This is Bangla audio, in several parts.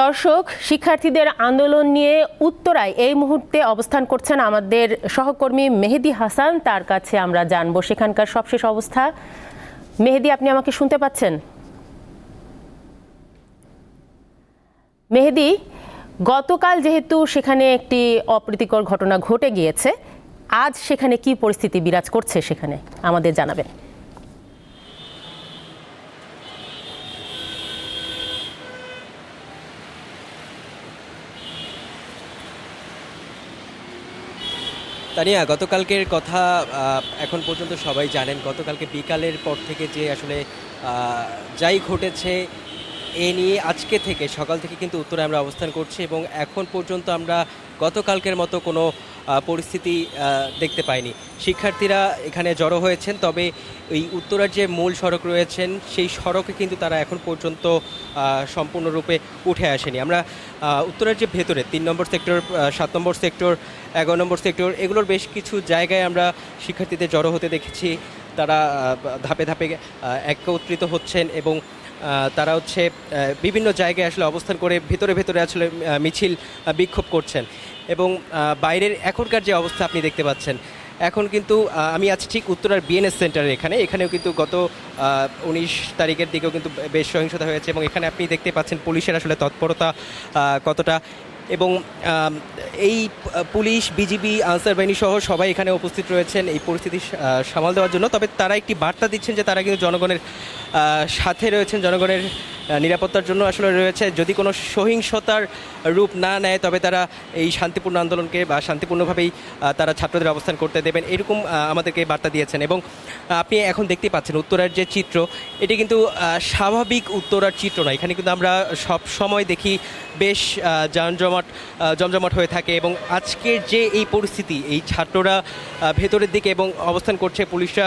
দর্শক, শিক্ষার্থীদের আন্দোলন নিয়ে উত্তরায় এই মুহূর্তে অবস্থান করছেন আমাদের সহকর্মী মেহেদি হাসান। তার কাছে আমরা জানব সেখানকার সবশেষ অবস্থা। মেহেদি, আপনি আমাকে শুনতে পাচ্ছেন? মেহেদি, গতকাল যেহেতু সেখানে একটি অপ্রীতিকর ঘটনা ঘটে গিয়েছে, আজ সেখানে কি পরিস্থিতি বিরাজ করছে সেখানে আমাদের জানাবেন। তানিয়া, গতকালকের কথা এখন পর্যন্ত সবাই জানেন, গতকালকে বিকালের পর থেকে যে আসলে যাই ঘটেছে, এ নিয়ে আজকে থেকে সকাল থেকে কিন্তু উত্তরে আমরা অবস্থান করছি এবং এখন পর্যন্ত আমরা গতকালকের মতো কোনো পরিস্থিতি দেখতে পাইনি। শিক্ষার্থীরা এখানে জড়ো হয়েছেন, তবে এই উত্তরার যে মূল সড়ক রয়েছেন, সেই সড়কে কিন্তু তারা এখন পর্যন্ত সম্পূর্ণরূপে উঠে আসেনি। আমরা উত্তরার যে ভেতরে, তিন নম্বর সেক্টর সাত নম্বর সেক্টর, এগারো নম্বর সেক্টর, এগুলোর বেশ কিছু জায়গায় আমরা শিক্ষার্থীদের জড়ো হতে দেখেছি। তারা ধাপে ধাপে একত্রিত হচ্ছেন এবং তারা হচ্ছে বিভিন্ন জায়গায় আসলে অবস্থান করে ভেতরে ভেতরে আসলে মিছিল বিক্ষোভ করছেন। এবং বাইরের এখনকার যে অবস্থা আপনি দেখতে পাচ্ছেন, এখন কিন্তু আমি আছি ঠিক উত্তরার বিএনএস সেন্টারে এখানে। এখানেও কিন্তু গত উনিশ তারিখের দিকেও কিন্তু বেশ সহিংসতা হয়েছে। এবং এখানে আপনি দেখতে পাচ্ছেন পুলিশের আসলে তৎপরতা কতটা। এবং এই পুলিশ বিজিবি আনসার বাহিনী সহ সবাই এখানে উপস্থিত রয়েছেন এই পরিস্থিতি সামাল দেওয়ার জন্য। তবে তারা একটি বার্তা দিচ্ছেন যে তারা কিন্তু জনগণের সাথে রয়েছেন জনগণের নিরাপত্তার জন্য আসলে রয়েছে। যদি কোনো সহিংসতার রূপ না নেয় তবে তারা এই শান্তিপূর্ণ আন্দোলনকে বা শান্তিপূর্ণভাবেই তারা ছাত্রদের অবস্থান করতে দেবেন। এরকম আমাদেরকে বার্তা দিয়েছেন। এবং আপনি এখন দেখতেই পাচ্ছেন উত্তরার যে চিত্র এটি কিন্তু স্বাভাবিক উত্তরার চিত্র না এখানে কিন্তু আমরা সব সময় দেখি বেশ আহ, আহ, জমজমাট হয়ে থাকে এবং আজকের যে এই পরিস্থিতি এই ছাত্ররা ভেতরের দিকে এবং অবস্থান করছে পুলিশরা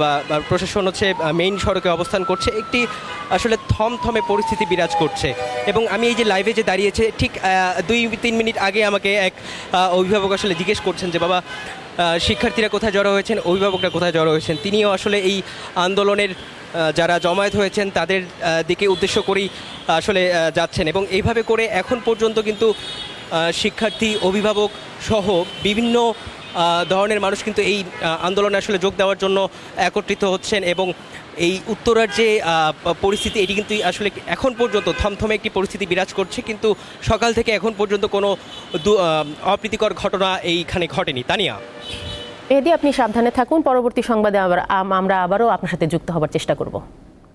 বা প্রশাসন হচ্ছে মেইন সড়কে অবস্থান করছে একটি আসলে থমথমে পরিস্থিতি বিরাজ করছে। এবং আমি এই যে লাইভে যে দাঁড়িয়েছে ঠিক দুই তিন মিনিট আগে আমাকে এক অভিভাবক আসলে জিজ্ঞেস করছেন যে বাবা শিক্ষার্থীরা কোথায় জড়ো হয়েছেন, অভিভাবকরা কোথায় জড়ো হয়েছেন, তিনিও আসলে এই আন্দোলনের যারা জমায়েত হয়েছেন, তাদের দিকে উদ্দেশ্য করেই আসলে যাচ্ছেন। এবং এইভাবে করে এখন পর্যন্ত কিন্তু শিক্ষার্থী, অভিভাবক সহ বিভিন্ন ধরনের মানুষ কিন্তু এই আন্দোলনে আসলে যোগ দেওয়ার জন্য একত্রিত হচ্ছেন এবং এই উত্তরার যে পরিস্থিতি, এটি কিন্তু আসলে এখন পর্যন্ত থমথমে একটি পরিস্থিতি বিরাজ করছে, কিন্তু সকাল থেকে এখন পর্যন্ত কোনো অপ্রীতিকর ঘটনা এইখানে ঘটেনি। তানিয়া? এদি আপনি সাবধানে থাকুন, পরবর্তী সংবাদে আবার আমরা আবারও আপনার সাথে যুক্ত হবার চেষ্টা করব।